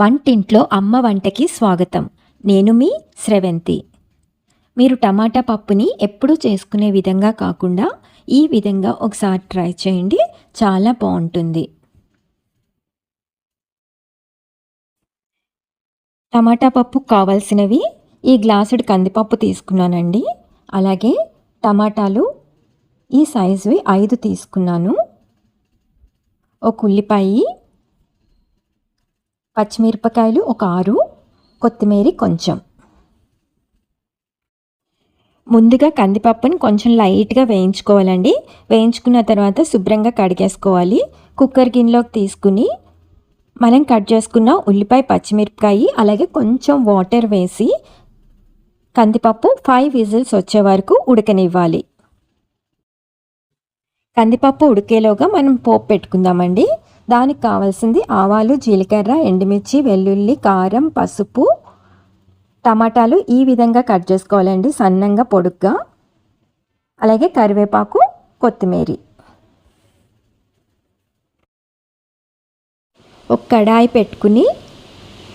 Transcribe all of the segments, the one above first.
వంటింట్లో అమ్మ వంటకి స్వాగతం. నేను మీ స్రవంతి. మీరు టమాటా పప్పుని ఎప్పుడూ చేసుకునే విధంగా కాకుండా ఈ విధంగా ఒకసారి ట్రై చేయండి. చాలా బాగుంటుంది. టమాటా పప్పు కావాల్సినవి ఈ గ్లాసుడు కందిపప్పు తీసుకున్నానండి. అలాగే టమాటాలు ఈ సైజువి ఐదు తీసుకున్నాను. ఒక ఉల్లిపాయ పచ్చిమిరపకాయలు ఒక ఆరు కొత్తిమీర కొంచెం. ముందుగా కందిపప్పుని కొంచెం లైట్గా వేయించుకోవాలండి. వేయించుకున్న తర్వాత శుభ్రంగా కడిగేసుకోవాలి. కుక్కర్ గిన్నెలోకి తీసుకుని మనం కట్ చేసుకున్న ఉల్లిపాయ పచ్చిమిరపకాయ అలాగే కొంచెం వాటర్ వేసి కందిపప్పు ఫైవ్ విజిల్స్ వచ్చే వరకు ఉడకనివ్వాలి. కందిపప్పు ఉడికేలోగా మనం పోపు పెట్టుకుందామండి. దానికి కావాల్సింది ఆవాలు జీలకర్ర ఎండుమిర్చి వెల్లుల్లి కారం పసుపు. టమాటాలు ఈ విధంగా కట్ చేసుకోవాలండి. సన్నంగా పొడుగ్గా. అలాగే కరివేపాకు కొత్తిమీర. ఒక కడాయి పెట్టుకుని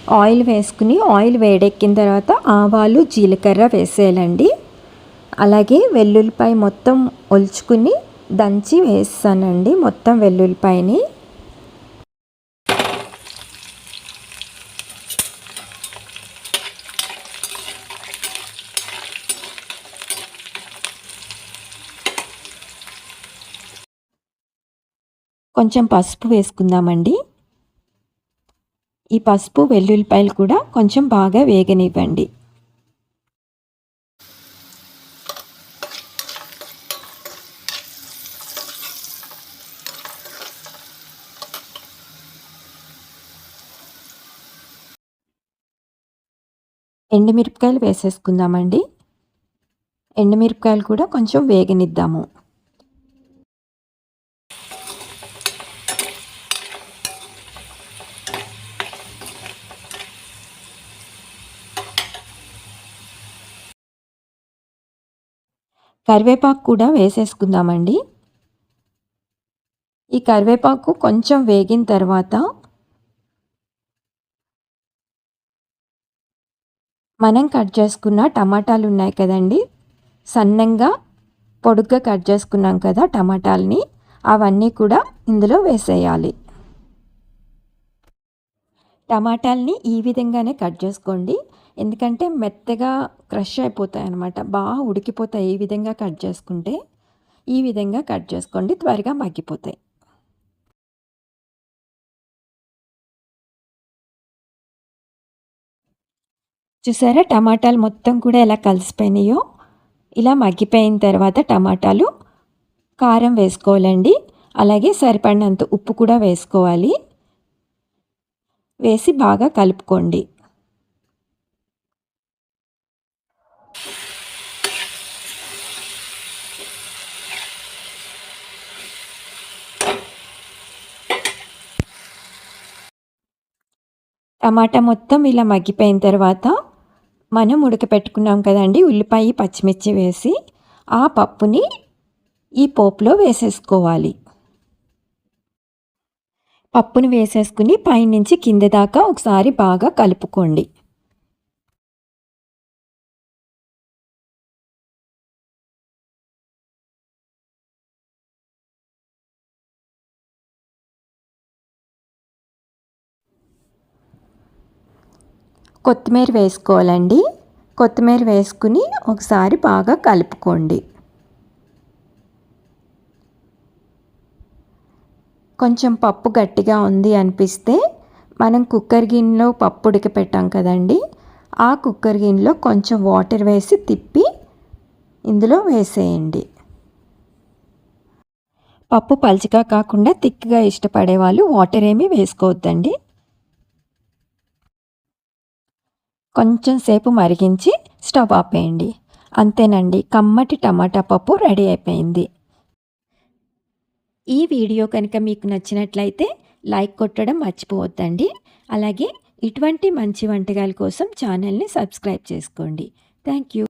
ఆయిల్ వేసుకుని ఆయిల్ వేడెక్కిన తర్వాత ఆవాలు జీలకర్ర వేసేయాలండి. అలాగే వెల్లుల్లిపాయ మొత్తం ఒలుచుకుని దంచి వేస్తానండి మొత్తం వెల్లుల్లిపాయని. కొంచెం పసుపు వేసుకుందామండి. ఈ పసుపు వెల్లుల్లిపాయలు కూడా కొంచెం బాగా వేగనివ్వండి. ఎండుమిరపకాయలు వేసేసుకుందామండి. ఎండుమిరపకాయలు కూడా కొంచెం వేగనిద్దాము. కరివేపాకు కూడా వేసేసుకుందామండి. ఈ కరివేపాకు కొంచెం వేగిన తర్వాత మనం కట్ చేసుకున్న టమాటాలు ఉన్నాయి కదండి. సన్నంగా పొడుగ్గా కట్ చేసుకున్నాం కదా టమాటాలని అవన్నీ కూడా ఇందులో వేసేయాలి. టమాటాలని ఈ విధంగానే కట్ చేసుకోండి. ఎందుకంటే మెత్తగా క్రష్ అయిపోతాయి అనమాట బాగా ఉడికిపోతాయి. ఈ విధంగా కట్ చేసుకుంటే ఈ విధంగా కట్ చేసుకోండి. త్వరగా మగ్గిపోతాయి. చూసారా? టమాటాలు మొత్తం కూడా ఎలా కలిసిపోయినాయో? ఇలా మగ్గిపోయిన తర్వాత టమాటాలు కారం వేసుకోవాలండి. అలాగే సరిపడినంత ఉప్పు కూడా వేసుకోవాలి. వేసి బాగా కలుపుకోండి. టమాటా మొత్తం ఇలా మగ్గిపోయిన తర్వాత మనం ఉడకపెట్టుకున్నాం కదండి ఉల్లిపాయ పచ్చిమిర్చి వేసి ఆ పప్పుని ఈ పోపులో వేసేసుకోవాలి. పప్పును వేసేసుకుని పైనుంచి కింద దాకా ఒకసారి బాగా కలుపుకోండి. కొత్తిమీర వేసుకోవాలండి. కొత్తిమీర వేసుకుని ఒకసారి బాగా కలుపుకోండి. కొంచెం పప్పు గట్టిగా ఉంది అనిపిస్తే మనం కుక్కర్ గిన్నెలో పప్పు ఉడకపెట్టాం కదండి. ఆ కుక్కర్ గిన్నెలో కొంచెం వాటర్ వేసి తిప్పి ఇందులో వేసేయండి. పప్పు పలుచగా కాకుండా తిక్కగా ఇష్టపడే వాళ్ళు వాటర్ ఏమీ వేసుకోవద్దండి. కొంచెం సేపు మరిగించి స్టవ్ ఆపేయండి అంతేనండి కమ్మటి టమాటా పప్పు రెడీ అయిపోయింది. ఈ వీడియో కనుక మీకు నచ్చినట్లయితే లైక్ కొట్టడం మర్చిపోవద్దండి. అలాగే ఇటువంటి మంచి వంటకాల కోసం ఛానల్ని సబ్స్క్రైబ్ చేసుకోండి. Thank you.